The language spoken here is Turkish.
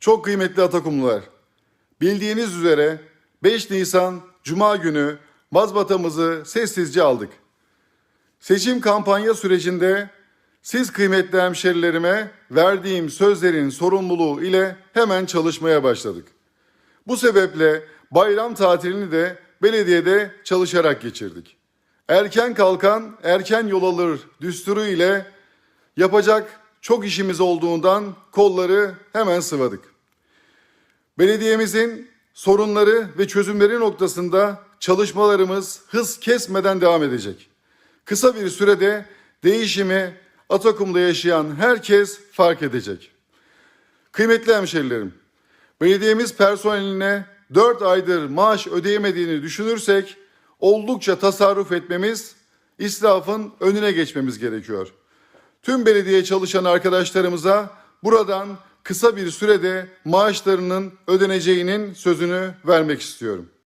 Çok kıymetli Atakumlular, bildiğiniz üzere 5 Nisan Cuma günü mazbatamızı sessizce aldık. Seçim kampanya sürecinde siz kıymetli hemşerilerime verdiğim sözlerin sorumluluğu ile hemen çalışmaya başladık. Bu sebeple bayram tatilini de belediyede çalışarak geçirdik. Erken kalkan erken yol alır düsturu ile yapacak çok işimiz olduğundan kolları hemen sıvadık. Belediyemizin sorunları ve çözümleri noktasında çalışmalarımız hız kesmeden devam edecek. Kısa bir sürede değişimi Atakum'da yaşayan herkes fark edecek. Kıymetli hemşerilerim, belediyemiz personeline 4 aydır maaş ödeyemediğini düşünürsek oldukça tasarruf etmemiz, israfın önüne geçmemiz gerekiyor. Tüm belediye çalışan arkadaşlarımıza buradan kısa bir sürede maaşlarının ödeneceğinin sözünü vermek istiyorum.